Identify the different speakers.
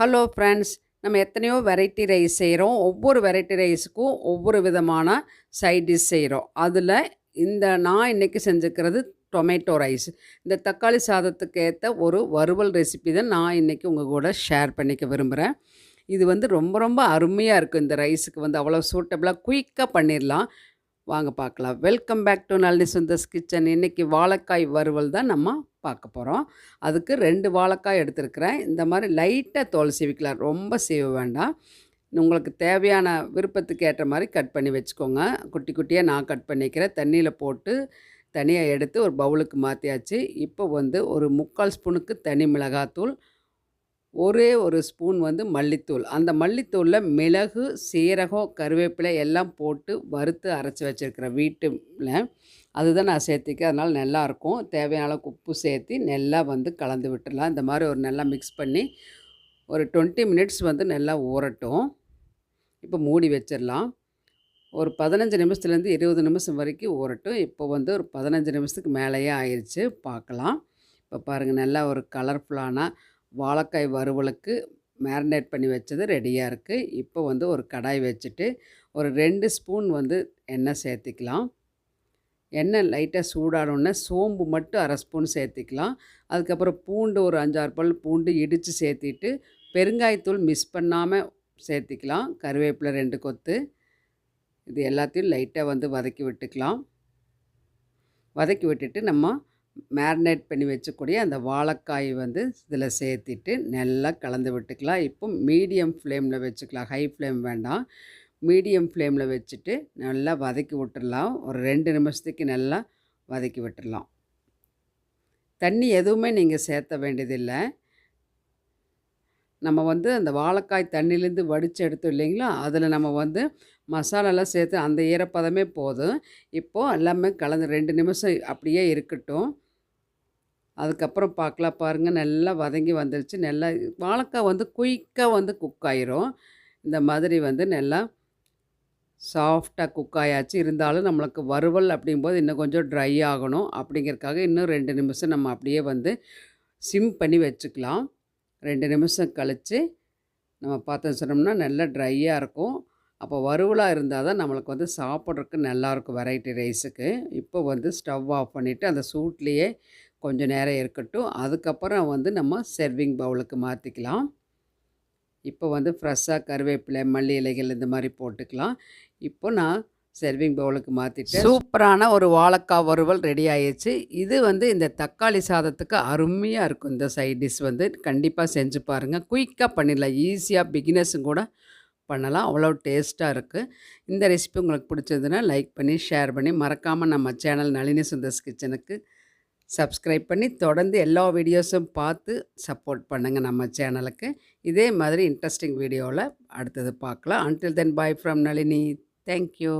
Speaker 1: Hello friends நம்ம எத்தனையோ variety rice செய்கிறோம் ஒவ்வொரு வெரைட்டி ரைஸுக்கும் ஒவ்வொரு விதமான சைட் டிஷ் செய்கிறோம் அதில் இந்த நான் இன்றைக்கி செஞ்சுக்கிறது டொமேட்டோ ரைஸ் இந்த தக்காளி சாதத்துக்கு ஏற்ற ஒரு வறுவல் ரெசிபி தான் நான் இன்றைக்கி உங்கள் கூட ஷேர் பண்ணிக்க விரும்புகிறேன் இது வந்து ரொம்ப ரொம்ப அருமையாக இருக்கும். இந்த ரைஸுக்கு வந்து அவ்வளோ சூட்டபிளாக குயிக்காக பண்ணிடலாம் வாங்க பார்க்கலாம். Welcome back to Nalini Sundar's kitchen இன்றைக்கி வாழைக்காய் வறுவல் தான் நம்ம பார்க்க போகிறோம் அதுக்கு ரெண்டு வாழைக்காய் எடுத்துருக்கிறேன். இந்த மாதிரி லைட்டாக தோல் சீவிக்கலாம் ரொம்ப சீவ வேண்டாம். உங்களுக்கு தேவையான விருப்பத்துக்கு ஏற்ற மாதிரி கட் பண்ணி வச்சுக்கோங்க. குட்டி குட்டியாக நான் கட் பண்ணிக்கிறேன். தண்ணியில் போட்டு தனியாக எடுத்து ஒரு பவுலுக்கு மாற்றியாச்சு இப்போ வந்து ஒரு முக்கால் ஸ்பூனுக்கு தனி மிளகாத்தூள் ஒரே ஒரு ஸ்பூன் வந்து மல்லித்தூள். அந்த மல்லித்தூளில் மிளகு சீரகம் கருவேப்பிலை எல்லாம் போட்டு வறுத்து அரைச்சி வச்சுருக்கிறேன் வீட்டில் அதுதான் நான் சேர்த்திக்க அதனால் நல்லாயிருக்கும் தேவையான அளவுக்கு உப்பு சேர்த்து நல்லா வந்து கலந்து விட்டுடலாம். இந்த மாதிரி ஒரு நல்லா மிக்ஸ் பண்ணி ஒரு டுவெண்ட்டி மினிட்ஸ் வந்து நல்லா ஊறட்டும். இப்போ மூடி வச்சிடலாம். ஒரு பதினஞ்சு நிமிஷத்துலேருந்து இருபது நிமிஷம் வரைக்கும் ஊறட்டும். இப்போ வந்து ஒரு பதினஞ்சு நிமிஷத்துக்கு மேலேயே ஆயிடுச்சு பார்க்கலாம். இப்போ பாருங்கள் நல்லா ஒரு கலர்ஃபுல்லான வாழைக்காய் வறுவலுக்கு மேரினேட் பண்ணி வச்சது ரெடியாக இருக்குது இப்போ வந்து ஒரு கடாய் வச்சுட்டு ஒரு ரெண்டு ஸ்பூன் வந்து எண்ணெய் சேர்த்திக்கலாம். எண்ணெய் லைட்டாக சூடானோடனே சோம்பு மட்டும் அரை ஸ்பூன் சேர்த்திக்கலாம். அதுக்கப்புறம் பூண்டு ஒரு அஞ்சாறு பல் பூண்டு இடித்து சேர்த்திட்டு பெருங்காயத்தூள் மிஸ் பண்ணாமல் சேர்த்திக்கலாம். கருவேப்பிலை ரெண்டு கொத்து. இது எல்லாத்தையும் லைட்டாக வந்து வதக்கி விட்டுக்கலாம். வதக்கி விட்டுட்டு நம்ம மேரினேட் பண்ணி வச்சக்கூடிய அந்த வாழைக்காய் வந்து இதில் சேர்த்திட்டு நல்லா கலந்து விட்டுக்கலாம். இப்போ மீடியம் ஃப்ளேமில் வச்சுக்கலாம். ஹை ஃப்ளேம் வேண்டாம். மீடியம் ஃப்ளேமில் வச்சுட்டு நல்லா வதக்கி விட்டுடலாம். ஒரு ரெண்டு நிமிஷத்துக்கு நல்லா வதக்கி விட்டுடலாம். தண்ணி எதுவுமே நீங்கள் சேர்த்த வேண்டியதில்லை. நம்ம வந்து அந்த வாழைக்காய் தண்ணியிலேருந்து வடித்து எடுத்தோம் இல்லைங்களா? அதில் நம்ம வந்து மசாலாலாம் சேர்த்து அந்த ஈரப்பதமே போதும். இப்போது எல்லாமே கலந்து ரெண்டு நிமிஷம் அப்படியே இருக்கட்டும். அதுக்கப்புறம் பார்க்கலாம் பாருங்கள் நல்லா வதங்கி வந்துருச்சு. நல்லா வாழைக்காய் வந்து குயிக்காக வந்து குக் ஆயிரும். இந்த மாதிரி வந்து நல்லா சாஃப்டாக குக் ஆயாச்சு. இருந்தாலும் நம்மளுக்கு வறுவல் அப்படிங்கும்போது இன்னும் கொஞ்சம் ட்ரை ஆகணும். அப்படிங்கிறதுக்காக இன்னும் ரெண்டு நிமிஷம் நம்ம அப்படியே வந்து சிம் பண்ணி வச்சுக்கலாம். ரெண்டு நிமிஷம் கழித்து நம்ம பார்த்து சொன்னோம்னா நல்லா ட்ரையாக இருக்கும். அப்போ வறுவலாக இருந்தால் தான் நம்மளுக்கு வந்து சாப்பிட்றதுக்கு நல்லாயிருக்கும் வெரைட்டி ரைஸுக்கு இப்போ வந்து ஸ்டவ் ஆஃப் பண்ணிவிட்டு அந்த சூட்லேயே கொஞ்சம் நேரம் இருக்கட்டும். அதுக்கப்புறம் வந்து நம்ம செர்விங் பவுலுக்கு மாற்றிக்கலாம் இப்போ வந்து ஃப்ரெஷ்ஷாக கருவேப்பிலை மல்லி இலைகள் இந்த மாதிரி போட்டுக்கலாம். இப்போ நான் சர்விங் பவுலுக்கு மாற்றிட்டு சூப்பரான ஒரு வாழைக்காய் வறுவல் ரெடி ஆயிடுச்சு. இது வந்து இந்த தக்காளி சாதத்துக்கு அருமையாக இருக்கும். இந்த சைட் டிஷ் வந்து கண்டிப்பாக செஞ்சு பாருங்கள் குயிக்காக பண்ணிடலாம். ஈஸியாக பிகினஸும் கூட பண்ணலாம். அவ்வளோ டேஸ்ட்டாக இருக்குது இந்த ரெசிபி உங்களுக்கு பிடிச்சதுன்னா லைக் பண்ணி ஷேர் பண்ணி மறக்காமல் நம்ம சேனல் நளினி சுந்தர்ஸ் கிச்சனுக்கு சப்ஸ்கிரைப் பண்ணி தொடர்ந்து எல்லா வீடியோஸும் பார்த்து சப்போர்ட் பண்ணுங்கள் நம்ம சேனலுக்கு இதே மாதிரி இன்ட்ரெஸ்டிங் வீடியோவில் அடுத்தது பார்க்கலாம். Until then bye from Nalini. Thank you